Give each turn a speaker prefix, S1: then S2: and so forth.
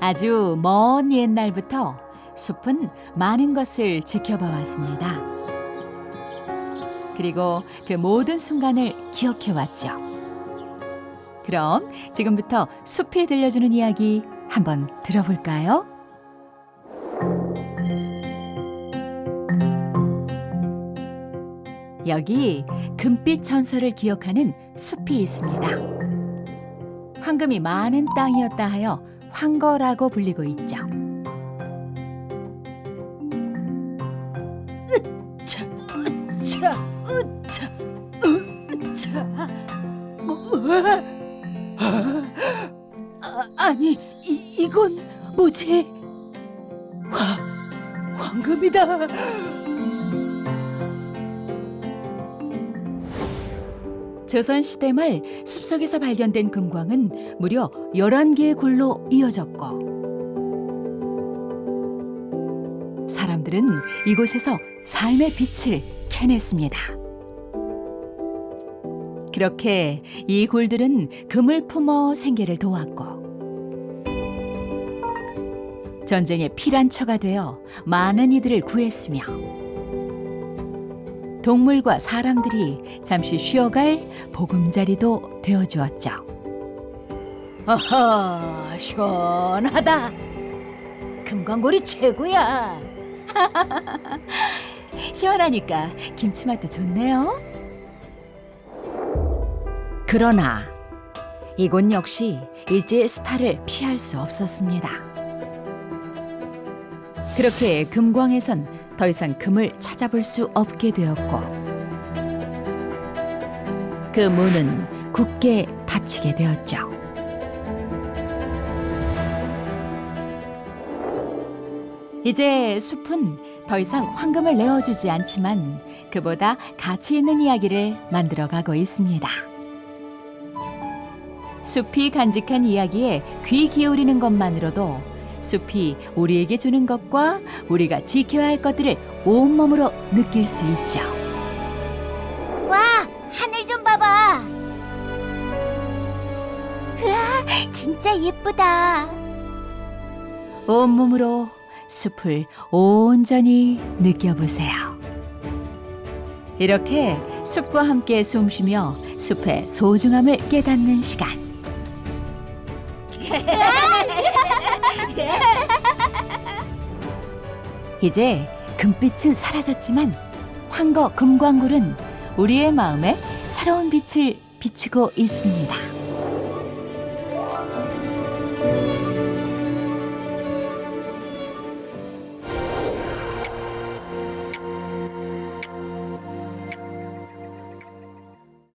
S1: 아주 먼 옛날부터 숲은 많은 것을 지켜봐 왔습니다. 그리고 그 모든 순간을 기억해 왔죠. 그럼 지금부터 숲이 들려주는 이야기 한번 들어볼까요? 여기 금빛 전설을 기억하는 숲이 있습니다. 황금이 많은 땅이었다 하여 황거라고 불리고 있죠. 으차, 으차, 으차, 으차. 우와. 아, 아니, 이, 이건 뭐지? 와, 황금이다. 조선시대 말 숲속에서 발견된 금광은 무려 11개의 굴로 이어졌고 사람들은 이곳에서 삶의 빛을 캐냈습니다. 그렇게 이 굴들은 금을 품어 생계를 도왔고 전쟁의 피란처가 되어 많은 이들을 구했으며 동물과 사람들이 잠시 쉬어갈 보금자리도 되어 주었죠. 아하, 시원하다. 금광골이 최고야. 시원하니까 김치맛도 좋네요. 그러나 이곳 역시 일제의 수탈을 피할 수 없었습니다. 그렇게 금광에선 더 이상 금을 찾아볼 수 없게 되었고 그 문은 굳게 닫히게 되었죠. 이제 숲은 더 이상 황금을 내어주지 않지만 그보다 가치 있는 이야기를 만들어가고 있습니다. 숲이 간직한 이야기에 귀 기울이는 것만으로도 숲이 우리에게 주는 것과 우리가 지켜야 할 것들을 온몸으로 느낄 수 있죠.
S2: 와, 하늘 좀 봐봐. 으아, 진짜 예쁘다.
S1: 온몸으로 숲을 온전히 느껴보세요. 이렇게 숲과 함께 숨쉬며 숲의 소중함을 깨닫는 시간. 이제 금빛은 사라졌지만 황거 금광굴은 우리의 마음에 새로운 빛을 비추고 있습니다.